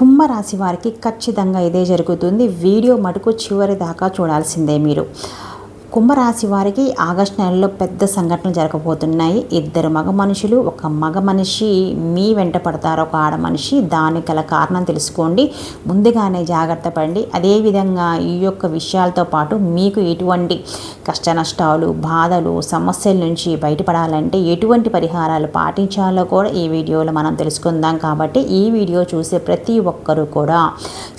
కుంభరాశి వారికి ఖచ్చితంగా ఇదే జరుగుతుంది. వీడియో మటుకు చివరి దాకా చూడాల్సిందే మీరు. కుంభరాశి వారికి ఆగస్టు నెలలో పెద్ద సంఘటనలు జరగబోతున్నాయి. ఇద్దరు మగ మనుషులు ఒక మగ మనిషి మీ వెంట పడతారు ఒక ఆడ మనిషి. దానికి గల కారణం తెలుసుకోండి. ముందుగానే జాగ్రత్త పడండి. అదేవిధంగా ఈ యొక్క విషయాలతో పాటు మీకు ఎటువంటి కష్ట నష్టాలు బాధలు సమస్యల నుంచి బయటపడాలంటే ఎటువంటి పరిహారాలు పాటించాలో కూడా ఈ వీడియోలో మనం తెలుసుకుందాం. కాబట్టి ఈ వీడియో చూసే ప్రతి ఒక్కరూ కూడా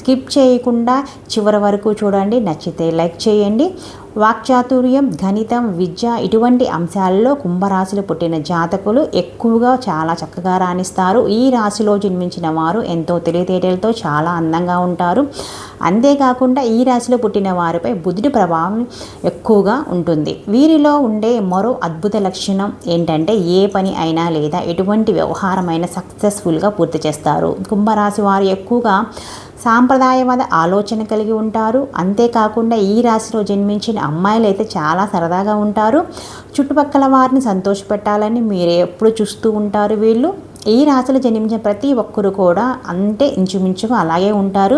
స్కిప్ చేయకుండా చివరి వరకు చూడండి. నచ్చితే లైక్ చేయండి. వాక్చాతుర్యం గణితం విద్య ఇటువంటి అంశాలలో కుంభరాశిలో పుట్టిన జాతకులు ఎక్కువగా చాలా చక్కగా రాణిస్తారు. ఈ రాశిలో జన్మించిన వారు ఎంతో తెలివితేటలతో చాలా అందంగా ఉంటారు. అంతేకాకుండా ఈ రాశిలో పుట్టిన వారిపై బుద్ధుడి ప్రభావం ఎక్కువగా ఉంటుంది. వీరిలో ఉండే మరో అద్భుత లక్షణం ఏంటంటే ఏ పని అయినా లేదా ఎటువంటి వ్యవహారమైనా సక్సెస్ఫుల్గా పూర్తి చేస్తారు. కుంభరాశి వారు ఎక్కువగా సాంప్రదాయవాద ఆలోచన కలిగి ఉంటారు. అంతేకాకుండా ఈ రాశిలో జన్మించిన అమ్మాయిలు అయితే చాలా సరదాగా ఉంటారు. చుట్టుపక్కల వారిని సంతోషపెట్టాలని మీరు ఎప్పుడు చూస్తూ ఉంటారు వీళ్ళు. ఈ రాశిలో జన్మించిన ప్రతి ఒక్కరు కూడా అంతే ఇంచుమించుగా అలాగే ఉంటారు.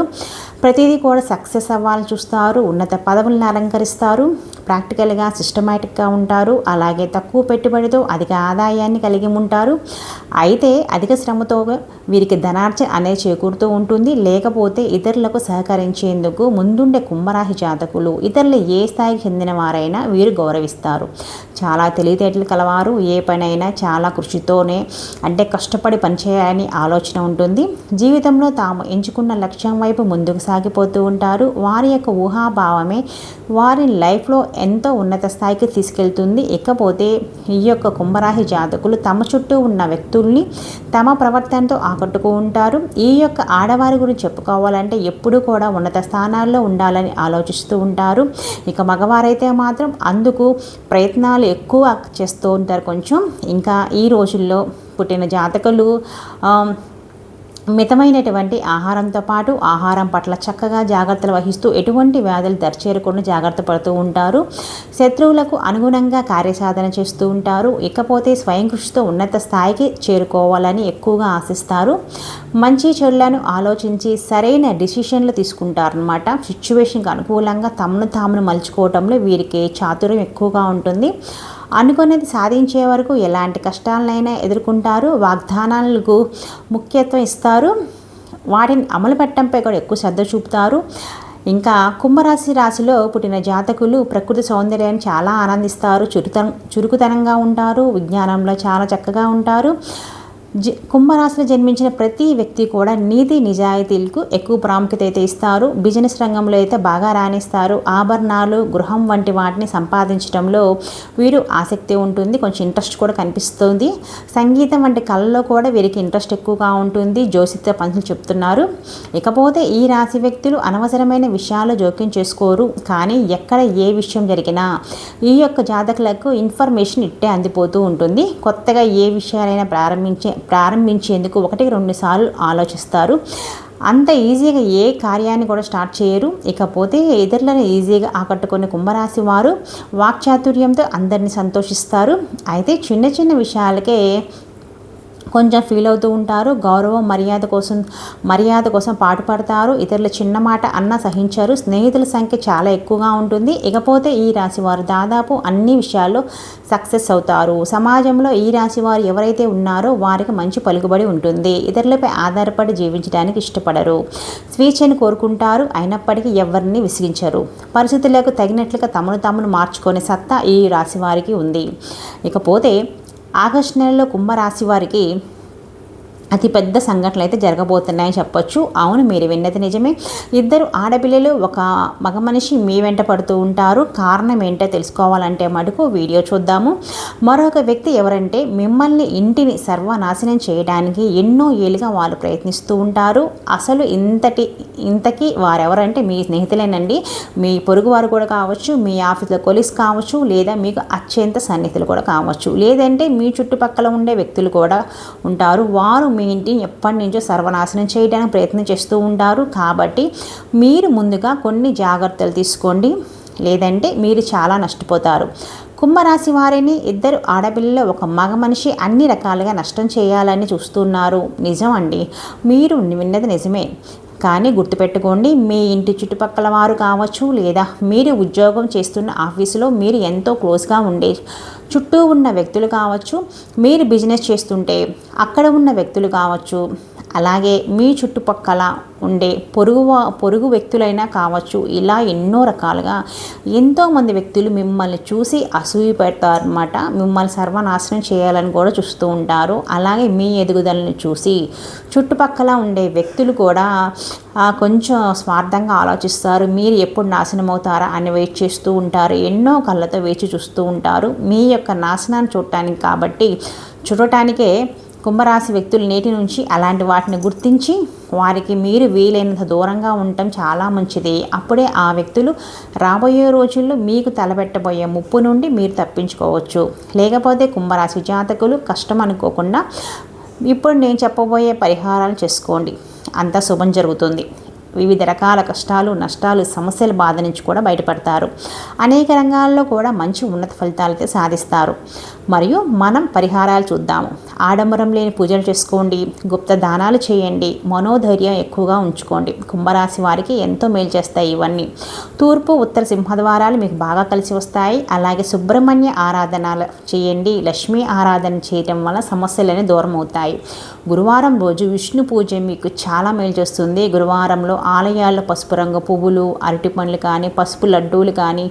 ప్రతిదీ కూడా సక్సెస్ అవ్వాలని చూస్తారు. ఉన్నత పదవులను అలంకరిస్తారు. ప్రాక్టికల్గా సిస్టమేటిక్గా ఉంటారు. అలాగే తక్కువ పెట్టుబడితో అధిక ఆదాయాన్ని కలిగి ఉంటారు. అయితే అధిక శ్రమతో వీరికి ధనార్జన అనేది చేకూరుతూ ఉంటుంది. లేకపోతే ఇతరులకు సహకరించేందుకు ముందుండే కుంభరాశి జాతకులు ఇతరులు ఏ స్థాయికి చెందిన వారైనా వీరు గౌరవిస్తారు. చాలా తెలివితేటలు కలవారు. ఏ పనైనా చాలా కృషితోనే అంటే కష్టపడి పనిచేయాలని ఆలోచన ఉంటుంది. జీవితంలో తాము ఎంచుకున్న లక్ష్యం వైపు ముందుకు సాగిపోతూ ఉంటారు. వారి యొక్క ఊహాభావమే వారి లైఫ్లో ఎంతో ఉన్నత స్థాయికి తీసుకెళ్తుంది. ఇకపోతే ఈ యొక్క కుంభరాశి జాతకులు తమ చుట్టూ ఉన్న వ్యక్తుల్ని తమ ప్రవర్తనతో ఆకట్టుకుంటారు ఈ యొక్క ఆడవారి గురించి చెప్పుకోవాలంటే ఎప్పుడూ కూడా ఉన్నత స్థానాల్లో ఉండాలని ఆలోచిస్తూ ఉంటారు. ఇక మగవారైతే మాత్రం అందుకు ప్రయత్నాలు ఎక్కువ చేస్తూ ఉంటారు కొంచెం. ఇంకా ఈ రోజుల్లో పుట్టిన జాతకులు మితమైనటువంటి ఆహారంతో పాటు ఆహారం పట్ల చక్కగా జాగ్రత్తలు వహిస్తూ ఎటువంటి వ్యాధులు దరిచేరకుండా జాగ్రత్త పడుతూ ఉంటారు. శత్రువులకు అనుగుణంగా కార్యసాధన చేస్తూ ఉంటారు. ఇకపోతే స్వయం కృషితో ఉన్నత స్థాయికి చేరుకోవాలని ఎక్కువగా ఆశిస్తారు. మంచి చెడులను ఆలోచించి సరైన డిసిషన్లు తీసుకుంటారనమాట సిచ్యువేషన్కి అనుకూలంగా తమను తామును మలుచుకోవటంలో వీరికి చాతుర్యం ఎక్కువగా ఉంటుంది. అనుకున్నది సాధించే వరకు ఎలాంటి కష్టాలనైనా ఎదుర్కొంటారు వాగ్దానాలకు ముఖ్యత్వం ఇస్తారు. వాటిని అమలు పెట్టడంపై కూడా ఎక్కువ శ్రద్ధ చూపుతారు. ఇంకా కుంభరాశి రాశిలో పుట్టిన జాతకులు ప్రకృతి సౌందర్యాన్ని చాలా ఆనందిస్తారు. చురుతనం చురుకుతనంగా ఉంటారు. విజ్ఞానంలో చాలా చక్కగా ఉంటారు. జ కుంభరాశిలో జన్మించిన ప్రతి వ్యక్తి కూడా నీతి నిజాయితీలకు ఎక్కువ ప్రాముఖ్యత అయితే ఇస్తారు. బిజినెస్ రంగంలో అయితే బాగా రాణిస్తారు. ఆభరణాలు గృహం వంటి వాటిని సంపాదించడంలో వీరు ఆసక్తి ఉంటుంది. కొంచెం ఇంట్రెస్ట్ కూడా కనిపిస్తుంది. సంగీతం వంటి కళల్లో కూడా వీరికి ఇంట్రెస్ట్ ఎక్కువగా ఉంటుంది. జ్యోతిత్వ పంచులు చెప్తున్నారు. ఇకపోతే ఈ రాశి వ్యక్తులు అనవసరమైన విషయాలు జోక్యం చేసుకోరు. కానీ ఎక్కడ ఏ విషయం జరిగినా ఈ యొక్క జాతకులకు ఇన్ఫర్మేషన్ ఇట్టే అందిపోతూ ఉంటుంది. కొత్తగా ఏ విషయాలైనా ప్రారంభించే ప్రారంభించేందుకు ఒకటి రెండు సార్లు ఆలోచిస్తారు. అంత ఈజీగా ఏ కార్యాన్ని కూడా స్టార్ట్ చేయరు. ఇకపోతే ఇతరులను ఈజీగా ఆకట్టుకునే కుంభరాశి వారు వాక్చాతుర్యంతో అందరినీ సంతోషిస్తారు. అయితే చిన్న చిన్న విషయాలకే కొంచెం ఫీల్ అవుతూ ఉంటారు గౌరవం మర్యాద కోసం మర్యాద కోసం పాటుపడతారు. ఇతరుల చిన్న మాట అన్న సహించారు. స్నేహితుల సంఖ్య చాలా ఎక్కువగా ఉంటుంది. ఇకపోతే ఈ రాశి వారు దాదాపు అన్ని విషయాల్లో సక్సెస్ అవుతారు. సమాజంలో ఈ రాశి వారు ఎవరైతే ఉన్నారో వారికి మంచి పలుకుబడి ఉంటుంది. ఇతరులపై ఆధారపడి జీవించడానికి ఇష్టపడరు. స్వేచ్ఛను కోరుకుంటారు. అయినప్పటికీ ఎవరిని విసిగించరు. పరిస్థితులకు తగినట్లుగా తమను తామును మార్చుకునే సత్తా ఈ రాశి వారికి ఉంది. ఇకపోతే ఆగస్టు నెలలో కుంభరాశి వారికి అతిపెద్ద సంఘటనలు అయితే జరగబోతున్నాయని చెప్పొచ్చు. అవును మీరు విన్నది నిజమే. ఇద్దరు ఆడపిల్లలు ఒక మగ మనిషి మీ వెంట పడుతూ ఉంటారు. కారణం ఏంటో తెలుసుకోవాలంటే మటుకు వీడియో చూద్దాము. మరొక వ్యక్తి ఎవరంటే మిమ్మల్ని ఇంటిని సర్వనాశనం చేయడానికి ఎన్నో ఏళ్ళుగా వాళ్ళు ప్రయత్నిస్తూ ఉంటారు. అసలు ఇంతటి ఇంతకీ వారెవరంటే మీ స్నేహితులేనండి. మీ పొరుగువారు కూడా కావచ్చు మీ ఆఫీస్లో కొలీగ్స్ కావచ్చు లేదా మీకు అత్యంత సన్నిహితులు కూడా కావచ్చు. లేదంటే మీ చుట్టుపక్కల ఉండే వ్యక్తులు కూడా ఉంటారు. వారు మీ ఇంటిని ఎప్పటి నుంచో సర్వనాశనం చేయడానికి ప్రయత్నం చేస్తూ ఉంటారు కాబట్టి మీరు ముందుగా కొన్ని జాగ్రత్తలు తీసుకోండి. లేదంటే మీరు చాలా నష్టపోతారు. కుంభరాశి వారిని ఇద్దరు ఆడపిల్లలు ఒక మగ మనిషి అన్ని రకాలుగా నష్టం చేయాలని చూస్తున్నారు. నిజం అండి మీరు విన్నది నిజమే. కానీ గుర్తుపెట్టుకోండి మీ ఇంటి చుట్టుపక్కల వారు కావచ్చు లేదా మీరు ఉద్యోగం చేస్తున్న ఆఫీసులో మీరు ఎంతో క్లోజ్గా ఉండే చుట్టూ ఉన్న వ్యక్తులు కావచ్చు మీరు బిజినెస్ చేస్తుంటే అక్కడ ఉన్న వ్యక్తులు కావచ్చు అలాగే మీ చుట్టుపక్కల ఉండే పొరుగు పొరుగు వ్యక్తులైనా కావచ్చు ఇలా ఎన్నో రకాలుగా ఎంతోమంది వ్యక్తులు మిమ్మల్ని చూసి అసూయ పెడతారనమాట మిమ్మల్ని సర్వనాశనం చేయాలని కూడా చూస్తూ ఉంటారు. అలాగే మీ ఎదుగుదలను చూసి చుట్టుపక్కల ఉండే వ్యక్తులు కూడా కొంచెం స్వార్థంగా ఆలోచిస్తారు. మీరు ఎప్పుడు నాశనం అవుతారా అని వెయిట్ చేస్తూ ఉంటారు. ఎన్నో కళ్ళతో వేచి చూస్తూ ఉంటారు. మీ యొక్క నాశనాన్ని చూడటానికి కాబట్టి చూడటానికే కుంభరాశి వ్యక్తులు నేటి నుంచి అలాంటి వాటిని గుర్తించి వారికి మీరు వీలైనంత దూరంగా ఉండటం చాలా మంచిది. అప్పుడే ఆ వ్యక్తులు రాబోయే రోజుల్లో మీకు తలపెట్టబోయే ముప్పు నుండి మీరు తప్పించుకోవచ్చు. లేకపోతే కుంభరాశి జాతకులు కష్టం అనుకోకుండా ఇప్పుడు నేను చెప్పబోయే పరిహారాలు చేసుకోండి. అంత శుభం జరుగుతుంది. వివిధ రకాల కష్టాలు నష్టాలు సమస్యల బాధ నుంచి కూడా బయటపడతారు. అనేక రంగాల్లో కూడా మంచి ఉన్నత ఫలితాలైతే సాధిస్తారు. మరియు మనం పరిహారాలు చూద్దాము. ఆడంబరం లేని పూజలు చేసుకోండి. గుప్త దానాలు చేయండి. మనోధైర్యం ఎక్కువగా ఉంచుకోండి. కుంభరాశి వారికి ఎంతో మేలు చేస్తాయి ఇవన్నీ. తూర్పు ఉత్తర సింహద్వారాలు మీకు బాగా కలిసి వస్తాయి. అలాగే సుబ్రహ్మణ్య ఆరాధనలు చేయండి. లక్ష్మీ ఆరాధన చేయడం వల్ల సమస్యలన్నీ దూరం అవుతాయి గురువారం రోజు విష్ణు పూజ మీకు చాలా మేలు చేస్తుంది. గురువారంలో ఆలయాల్లో పసుపు రంగు పువ్వులు అరటి పండ్లు కానీ పసుపు లడ్డూలు కానీ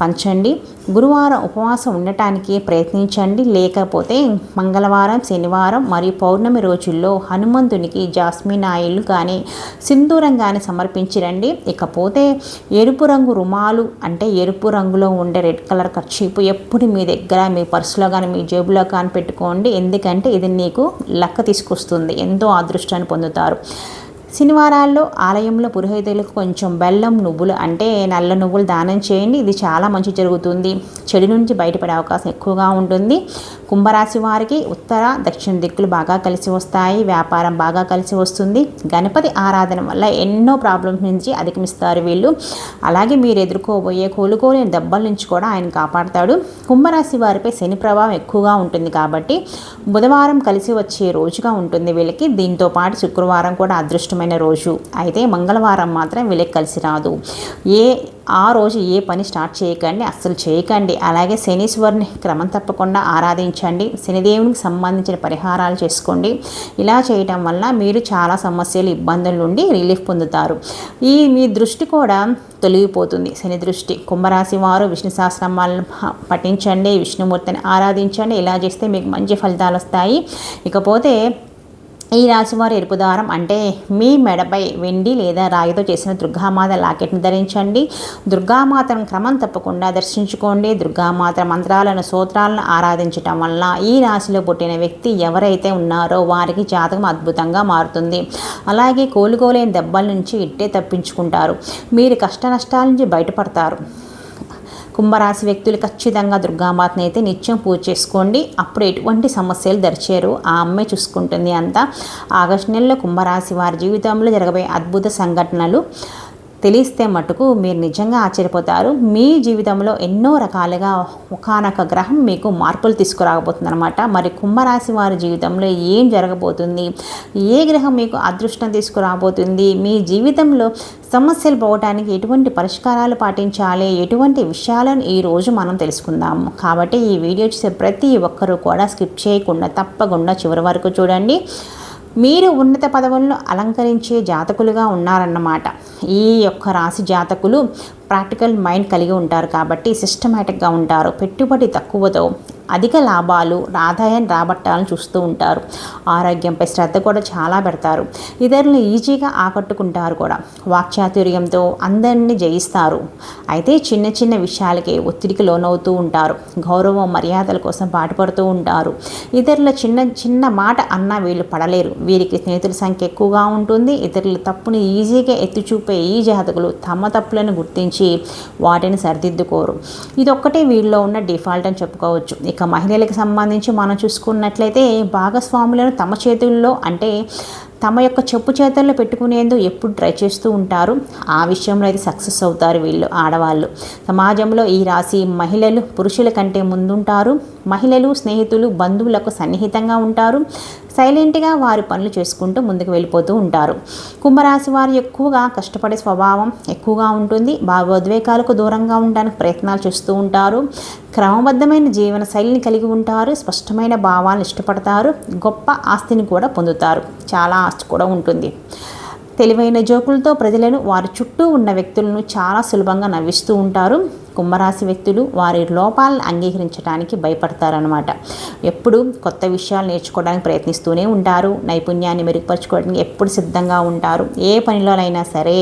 పంచండి. గురువారం ఉపవాసం ఉండటానికి ప్రయత్నించండి. లేకపోతే మంగళవారం శనివారం మరియు పౌర్ణమి రోజుల్లో హనుమంతునికి జాస్మిన్ ఆయిల్ కానీ సింధూరం కానీ సమర్పించి రండి. ఇకపోతే ఎరుపు రంగు రుమాలు అంటే ఎరుపు రంగులో ఉండే రెడ్ కలర్ ఖర్చీపు ఎప్పుడు మీ దగ్గర మీ పర్సులో కానీ మీ జేబులో కానీ పెట్టుకోండి. ఎందుకంటే ఇది నీకు లక్క తీసుకొస్తుంది. ఎంతో అదృష్టాన్ని పొందుతారు. శనివారాల్లో ఆలయంలో పురోహితులకు కొంచెం బెల్లం నువ్వులు అంటే నల్ల నువ్వులు దానం చేయండి. ఇది చాలా మంచి జరుగుతుంది. చెడు నుంచి బయటపడే అవకాశం ఎక్కువగా ఉంటుంది. కుంభరాశి వారికి ఉత్తర దక్షిణ దిక్కులు బాగా కలిసి వస్తాయి. వ్యాపారం బాగా కలిసి వస్తుంది. గణపతి ఆరాధన వల్ల ఎన్నో ప్రాబ్లమ్స్ నుంచి అధిగమిస్తారు వీళ్ళు. అలాగే మీరు ఎదుర్కోబోయే కోలుకోలేని దెబ్బల నుంచి కూడా ఆయన కాపాడతాడు. కుంభరాశి వారిపై శని ప్రభావం ఎక్కువగా ఉంటుంది కాబట్టి బుధవారం కలిసి వచ్చే రోజుగా ఉంటుంది వీళ్ళకి. దీంతో పాటు శుక్రవారం కూడా అదృష్టమైన రోజు. అయితే మంగళవారం మాత్రం వీళ్ళకి కలిసి రాదు. ఏ ఆ రోజు ఏ పని స్టార్ట్ చేయకండి అస్సలు చేయకండి. అలాగే శనీశ్వరుని క్రమం తప్పకుండా ఆరాధించండి. శనిదేవునికి సంబంధించిన పరిహారాలు చేసుకోండి. ఇలా చేయటం వల్ల మీరు చాలా సమస్యలు ఇబ్బందుల నుండి రిలీఫ్ పొందుతారు. ఈ మీ దృష్టి కూడా తొలగిపోతుంది. శని దృష్టి. కుంభరాశి వారు విష్ణు సహస్రనామాలను పఠించండి విష్ణుమూర్తిని ఆరాధించండి. ఇలా చేస్తే మీకు మంచి ఫలితాలు వస్తాయి. ఇకపోతే ఈ రాశివారి ఎరుపు దారం అంటే మీ మెడపై వెండి లేదా రాయితో చేసిన దుర్గామాత లాకెట్ను ధరించండి. దుర్గామాతను క్రమం తప్పకుండా దర్శించుకోండి. దుర్గామాత మంత్రాలను సూత్రాలను ఆరాధించటం వల్ల ఈ రాశిలో పుట్టిన వ్యక్తి ఎవరైతే ఉన్నారో వారికి జాతకం అద్భుతంగా మారుతుంది. అలాగే కోలుకోలేని దెబ్బల నుంచి ఇట్టే తప్పించుకుంటారు. మీరు కష్ట నష్టాల నుంచి బయటపడతారు. కుంభరాశి వ్యక్తులు ఖచ్చితంగా దుర్గామాతని అయితే నిత్యం పూజ చేసుకోండి. అప్పుడు ఎటువంటి సమస్యలు దరిచేరు. ఆ అమ్మే చూసుకుంటుంది అంతా. ఆగస్టు నెలలో కుంభరాశి వారి జీవితంలో జరగబోయే అద్భుత సంఘటనలు. తెలిస్తే మటుకు మీరు నిజంగా ఆశ్చర్యపోతారు. మీ జీవితంలో ఎన్నో రకాలుగా ఒకనొక గ్రహం మీకు మార్పులు తీసుకురాకపోతుంది అనమాట మరి కుంభరాశి వారి జీవితంలో ఏం జరగబోతుంది? ఏ గ్రహం మీకు అదృష్టం తీసుకురాబోతుంది? మీ జీవితంలో సమస్యలు పోవటానికి ఎటువంటి పరిష్కారాలు పాటించాలి? ఎటువంటి విషయాలను ఈరోజు మనం తెలుసుకుందాము కాబట్టి ఈ వీడియో చూసే ప్రతి ఒక్కరూ కూడా స్కిప్ చేయకుండా తప్పకుండా చివరి వరకు చూడండి. మీరు ఉన్నత పదవులను అలంకరించే జాతకులుగా ఉన్నారన్నమాట. ఈ యొక్క రాశి జాతకులు ప్రాక్టికల్ మైండ్ కలిగి ఉంటారు కాబట్టి సిస్టమేటిక్గా ఉంటారు. పెట్టుబడి తక్కువతో అధిక లాభాలు ఆదాయాన్ని రాబట్టాలని చూస్తూ ఉంటారు. ఆరోగ్యంపై శ్రద్ధ కూడా చాలా పెడతారు. ఇతరులను ఈజీగా ఆకట్టుకుంటారు కూడా. వాక్చాతుర్యంతో అందరినీ జయిస్తారు. అయితే చిన్న చిన్న విషయాలకే ఒత్తిడికి లోనవుతూ ఉంటారు. గౌరవం మర్యాదల కోసం పాటుపడుతూ ఉంటారు. ఇతరుల చిన్న చిన్న మాట అన్నా వీళ్ళు పడలేరు. వీరికి స్నేహితుల సంఖ్య ఎక్కువగా ఉంటుంది. ఇతరుల తప్పుని ఈజీగా ఎత్తి చూపే ఈ జాతకులు తమ తప్పులను గుర్తించి వాటిని సరిదిద్దుకోరు. ఇది ఒక్కటే వీళ్ళలో ఉన్న డిఫాల్ట్ అని చెప్పుకోవచ్చు. ఇక మహిళలకు సంబంధించి మనం చూసుకున్నట్లయితే భాగస్వాములను తమ చేతుల్లో అంటే తమ యొక్క చెప్పు చేతుల్లో పెట్టుకునేందుకు ఎప్పుడు ట్రై చేస్తూ ఉంటారు. ఆ విషయంలో అయితే సక్సెస్ అవుతారు వీళ్ళు ఆడవాళ్ళు. సమాజంలో ఈ రాశి మహిళలు పురుషుల కంటే ముందుంటారు. మహిళలు స్నేహితులు బంధువులకు సన్నిహితంగా ఉంటారు. సైలెంట్గా వారి పనులు చేసుకుంటూ ముందుకు వెళ్ళిపోతూ ఉంటారు. కుంభరాశి వారు ఎక్కువగా కష్టపడే స్వభావం ఎక్కువగా ఉంటుంది. భావోద్వేగాలకు దూరంగా ఉండడానికి ప్రయత్నాలు చేస్తూ ఉంటారు. క్రమబద్ధమైన జీవన శైలిని కలిగి ఉంటారు. స్పష్టమైన భావాలను ఇష్టపడతారు. గొప్ప ఆస్తిని కూడా పొందుతారు. చాలా ఆస్తి కూడా ఉంటుంది. తెలివైన జోకులతో ప్రజలను వారి చుట్టూ ఉన్న వ్యక్తులను చాలా సులభంగా నవ్విస్తూ ఉంటారు. కుంభరాశి వ్యక్తులు వారి లోపాలను అంగీకరించడానికి భయపడతారనమాట ఎప్పుడు కొత్త విషయాలు నేర్చుకోవడానికి ప్రయత్నిస్తూనే ఉంటారు. నైపుణ్యాన్ని మెరుగుపరచుకోవడానికి ఎప్పుడు సిద్ధంగా ఉంటారు. ఏ పనిలోనైనా సరే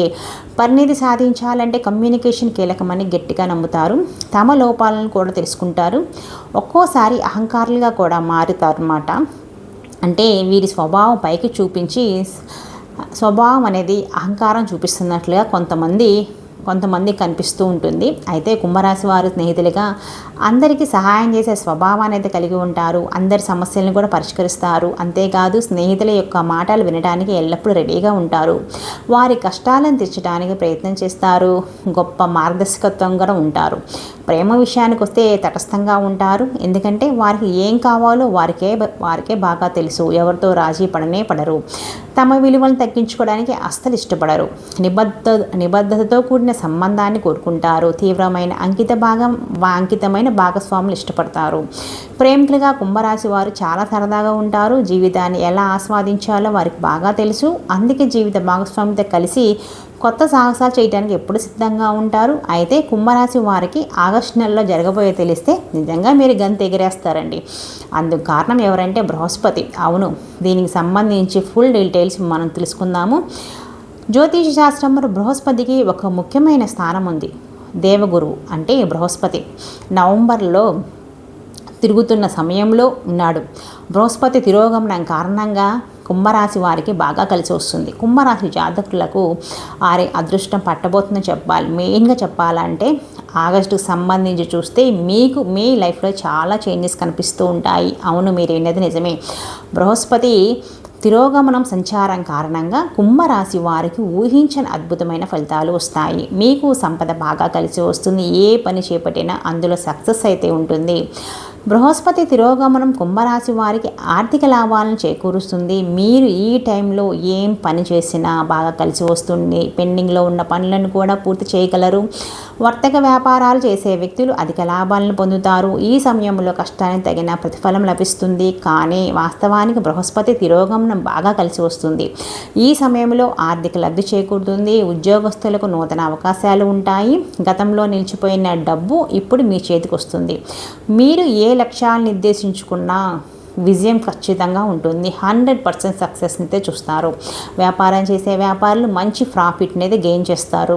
పరిణితి సాధించాలంటే కమ్యూనికేషన్ కీలకమని గట్టిగా నమ్ముతారు. తమ లోపాలను కూడా తెలుసుకుంటారు. ఒక్కోసారి అహంకారులుగా కూడా మారుతారు అన్నమాట అంటే వీరి స్వభావం పైకి చూపించి స్వభావం అనేది అహంకారం చూపిస్తున్నట్లుగా కొంతమంది కొంతమంది కనిపిస్తూ ఉంటుంది. అయితే కుంభరాశి వారు స్నేహితులుగా అందరికీ సహాయం చేసే స్వభావాన్ని అయితే కలిగి ఉంటారు. అందరి సమస్యలను కూడా పరిష్కరిస్తారు. అంతేకాదు స్నేహితుల యొక్క మాటలు వినడానికి ఎల్లప్పుడూ రెడీగా ఉంటారు. వారి కష్టాలను తీర్చడానికి ప్రయత్నం చేస్తారు. గొప్ప మార్గదర్శకత్వం కూడా ఉంటారు. ప్రేమ విషయానికి వస్తే తటస్థంగా ఉంటారు. ఎందుకంటే వారికి ఏం కావాలో వారికే వారికే బాగా తెలుసు. ఎవరితో రాజీ పడనే పడరు. తమ విలువలను తగ్గించుకోవడానికి అస్సలు ఇష్టపడరు. నిబద్ధ నిబద్ధతతో కూడిన సంబంధాన్ని కోరుకుంటారు. తీవ్రమైన అంకిత భాగం అంకితమైన భాగస్వాములు ఇష్టపడతారు. ప్రేమికులుగా కుంభరాశి వారు చాలా సరదాగా ఉంటారు. జీవితాన్ని ఎలా ఆస్వాదించాలో వారికి బాగా తెలుసు. అందుకే జీవిత భాగస్వామితో కలిసి కొత్త సాహసాలు చేయడానికి ఎప్పుడు సిద్ధంగా ఉంటారు. అయితే కుంభరాశి వారికి ఆగస్టు నెలలో జరగబోయే తెలిస్తే నిజంగా మీరు గంత ఎగిరేస్తారండి అందుకు కారణం ఎవరంటే బృహస్పతి. అవును దీనికి సంబంధించి ఫుల్ డీటెయిల్స్ మనం తెలుసుకుందాము. జ్యోతిష శాస్త్రంలో బృహస్పతికి ఒక ముఖ్యమైన స్థానం ఉంది దేవగురువు అంటే బృహస్పతి. నవంబర్లో తిరుగుతున్న సమయంలో ఉన్నాడు. బృహస్పతి తిరోగమనం కారణంగా కుంభరాశి వారికి బాగా కలిసి వస్తుంది. కుంభరాశి జాతకులకు ఆరే అదృష్టం పట్టబోతుందని చెప్పాలి. మెయిన్గా చెప్పాలంటే ఆగస్టుకు సంబంధించి చూస్తే మీకు మీ లైఫ్లో చాలా చేంజెస్ కనిపిస్తూ ఉంటాయి. అవును మీరు ఏంటది నిజమే. బృహస్పతి తిరోగమనం సంచారం కారణంగా కుంభరాశి వారికి ఊహించని అద్భుతమైన ఫలితాలు వస్తాయి. మీకు సంపద బాగా కలిసి వస్తుంది. ఏ పని చేపట్టినా అందులో సక్సెస్ అయితే ఉంటుంది. బృహస్పతి తిరోగమనం కుంభరాశి వారికి ఆర్థిక లాభాలను చేకూరుస్తుంది. మీరు ఈ టైంలో ఏం పని చేసినా బాగా కలిసి వస్తుంది. పెండింగ్లో ఉన్న పనులను కూడా పూర్తి చేయగలరు. వర్తక వ్యాపారాలు చేసే వ్యక్తులు అధిక లాభాలను పొందుతారు. ఈ సమయంలో కష్టానికి తగిన ప్రతిఫలం లభిస్తుంది. కానీ వాస్తవానికి బృహస్పతి తిరోగమనం బాగా కలిసి వస్తుంది. ఈ సమయంలో ఆర్థిక లబ్ధి చేకూరుతుంది. ఉద్యోగస్తులకు నూతన అవకాశాలు ఉంటాయి. గతంలో నిలిచిపోయిన డబ్బు ఇప్పుడు మీ చేతికి వస్తుంది. మీరు ఏ లక్ష్యాలను నిర్దేశించుకున్నా విజయం ఖచ్చితంగా ఉంటుంది. హండ్రెడ్ పర్సెంట్ సక్సెస్ని అయితే చూస్తారు. వ్యాపారం చేసే వ్యాపారులు మంచి ప్రాఫిట్ని అయితే గెయిన్ చేస్తారు.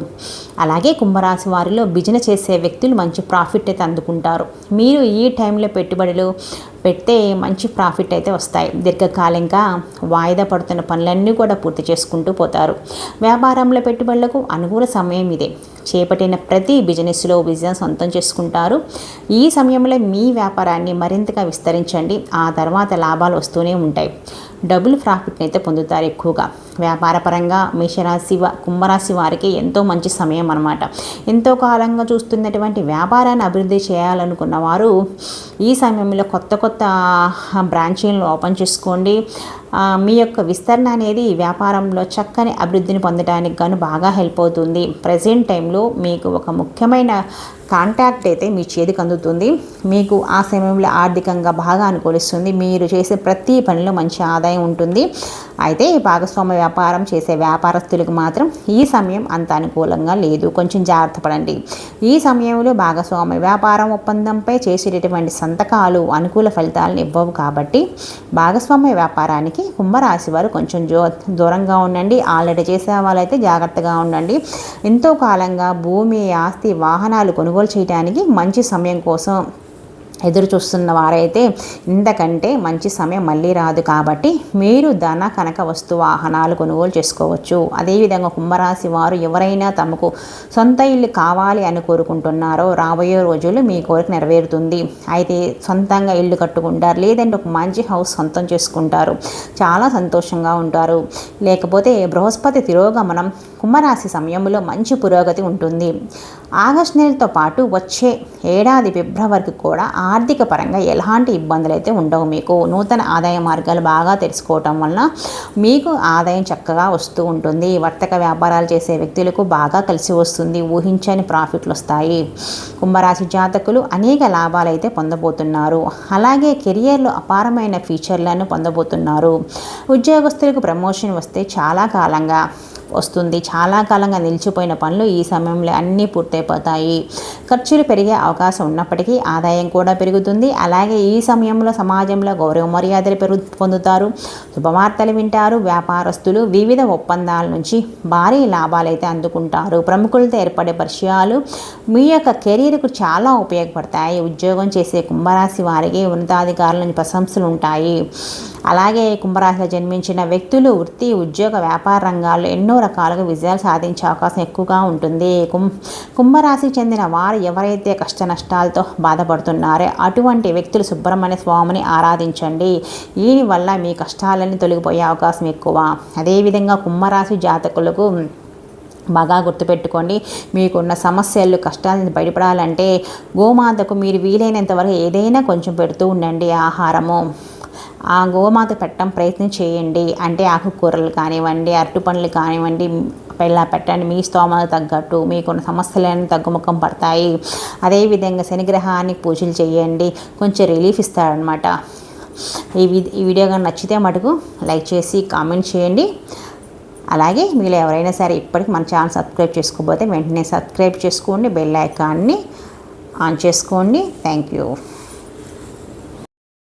అలాగే కుంభరాశి వారిలో బిజినెస్ చేసే వ్యక్తులు మంచి ప్రాఫిట్ అయితే అందుకుంటారు. మీరు ఈ టైంలో పెట్టుబడులు పెడితే మంచి ప్రాఫిట్ అయితే వస్తాయి. దీర్ఘకాలంగా వాయిదా పడుతున్న పనులన్నీ కూడా పూర్తి చేసుకుంటూ పోతారు. వ్యాపారంలో పెట్టుబడులకు అనుకూల సమయం ఇదే. చేపట్టిన ప్రతి బిజినెస్లో విజయం సొంతం చేసుకుంటారు. ఈ సమయంలో మీ వ్యాపారాన్ని మరింతగా విస్తరించండి. ఆ తర్వాత లాభాలు వస్తూనే ఉంటాయి. డబుల్ ప్రాఫిట్ని అయితే పొందుతారు ఎక్కువగా. వ్యాపారపరంగా మేషరాశి కుంభరాశి వారికి ఎంతో మంచి సమయం అనమాట ఎంతో కాలంగా చూస్తున్నటువంటి వ్యాపారాన్ని అభివృద్ధి చేయాలనుకున్న వారు ఈ సమయంలో కొత్త కొత్త బ్రాంచీలను ఓపెన్ చేసుకోండి. మీ యొక్క విస్తరణ అనేది వ్యాపారంలో చక్కని అభివృద్ధిని పొందడానికి గాను బాగా హెల్ప్ అవుతుంది. ప్రజెంట్ టైంలో మీకు ఒక ముఖ్యమైన కాంటాక్ట్ అయితే మీ చేతికి అందుతుంది. మీకు ఆ సమయంలో ఆర్థికంగా బాగా అనుకూలిస్తుంది మీరు చేసే ప్రతి పనిలో మంచి ఆదాయం ఉంటుంది. అయితే భాగస్వామ్య వ్యాపారం చేసే వ్యాపారస్తులకు మాత్రం ఈ సమయం అంత అనుకూలంగా లేదు. కొంచెం జాగ్రత్త పడండి. ఈ సమయంలో భాగస్వామ్య వ్యాపారం ఒప్పందంపై చేసేటటువంటి సంతకాలు అనుకూల ఫలితాలను ఇవ్వవు కాబట్టి భాగస్వామ్య వ్యాపారానికి కుంభరాశి వారు కొంచెం జో దూరంగా ఉండండి. ఆల్రెడీ చేసే వాళ్ళైతే జాగ్రత్తగా ఉండండి. ఎంతో కాలంగా భూమి ఆస్తి వాహనాలు కొనుగోలు కొనుగోలు చేయడానికి మంచి సమయం కోసం ఎదురు చూస్తున్న వారైతే ఇంతకంటే మంచి సమయం మళ్ళీ రాదు కాబట్టి మీరు ధన కనక వస్తు వాహనాలు కొనుగోలు చేసుకోవచ్చు. అదేవిధంగా కుంభరాశి వారు ఎవరైనా తమకు సొంత ఇల్లు కావాలి అని కోరుకుంటున్నారో రాబోయే రోజులు మీ కోరిక నెరవేరుతుంది. అయితే సొంతంగా ఇల్లు కట్టుకుంటారు లేదంటే ఒక మంచి హౌస్ సొంతం చేసుకుంటారు. చాలా సంతోషంగా ఉంటారు. లేకపోతే బృహస్పతి తిరోగమనం కుంభరాశి సమయంలో మంచి పురోగతి ఉంటుంది. ఆగస్ట్ నెలతో పాటు వచ్చే ఏడాది ఫిబ్రవరికి కూడా ఆర్థిక పరంగా ఎలాంటి ఇబ్బందులు అయితే ఉండవు మీకు. నూతన ఆదాయ మార్గాలు బాగా తెలుసుకోవటం వలన మీకు ఆదాయం చక్కగా వస్తూ ఉంటుంది. వర్తక వ్యాపారాలు చేసే వ్యక్తులకు బాగా కలిసి వస్తుంది. ఊహించని ప్రాఫిట్లు వస్తాయి. కుంభరాశి జాతకులు అనేక లాభాలు అయితే పొందబోతున్నారు. అలాగే కెరియర్లో అపారమైన ఫీచర్లను పొందబోతున్నారు. ఉద్యోగస్తులకు ప్రమోషన్ వస్తే చాలా కాలంగా వస్తుంది. చాలా కాలంగా నిలిచిపోయిన పనులు ఈ సమయంలో అన్నీ పూర్తయిపోతాయి. ఖర్చులు పెరిగే అవకాశం ఉన్నప్పటికీ ఆదాయం కూడా పెరుగుతుంది. అలాగే ఈ సమయంలో సమాజంలో గౌరవ మర్యాదలు పెరుగు పొందుతారు. శుభవార్తలు వింటారు. వ్యాపారస్తులు వివిధ ఒప్పందాల నుంచి భారీ లాభాలైతే అందుకుంటారు. ప్రముఖులతో ఏర్పడే పరిచయాలు మీ యొక్క కెరీర్కు చాలా ఉపయోగపడతాయి. ఉద్యోగం చేసే కుంభరాశి వారికి ఉన్నతాధికారుల నుంచి ప్రశంసలు ఉంటాయి. అలాగే కుంభరాశిలో జన్మించిన వ్యక్తులు వృత్తి ఉద్యోగ వ్యాపార రంగాల్లో ఎన్నో రకాలుగా విజయాలు సాధించే అవకాశం ఎక్కువగా ఉంటుంది. కుం కుంభరాశికి చెందిన వారు ఎవరైతే కష్ట నష్టాలతో బాధపడుతున్నారో అటువంటి వ్యక్తులు సుబ్రహ్మణ్య స్వామిని ఆరాధించండి. దీనివల్ల మీ కష్టాలన్నీ తొలగిపోయే అవకాశం ఎక్కువ. అదేవిధంగా కుంభరాశి జాతకులకు బాగా గుర్తుపెట్టుకోండి. మీకున్న సమస్యలు కష్టాలను బయటపడాలంటే గోమాతకు మీరు వీలైనంత వరకు ఏదైనా కొంచెం పెడుతూ ఉండండి ఆహారము. ఆ గోమాత పెట్టడం ప్రయత్నం చేయండి. అంటే ఆకుకూరలు కానివ్వండి అరటి పండ్లు కానివ్వండి ఇలా పెట్టండి. మీ స్తోమకు తగ్గట్టు మీకున్న సమస్యలను తగ్గుముఖం పడతాయి. అదేవిధంగా శనిగ్రహానికి పూజలు చేయండి. కొంచెం రిలీఫ్ ఇస్తారనమాట ఈ ఈ వీడియో కానీ నచ్చితే మటుకు లైక్ చేసి కామెంట్ చేయండి. అలాగే మీరు ఎవరైనా సరే ఇప్పటికి మన ఛానల్ సబ్స్క్రైబ్ చేసుకోకపోతే వెంటనే సబ్స్క్రైబ్ చేసుకోండి. బెల్ ఐకాన్ని ఆన్ చేసుకోండి. Thank you.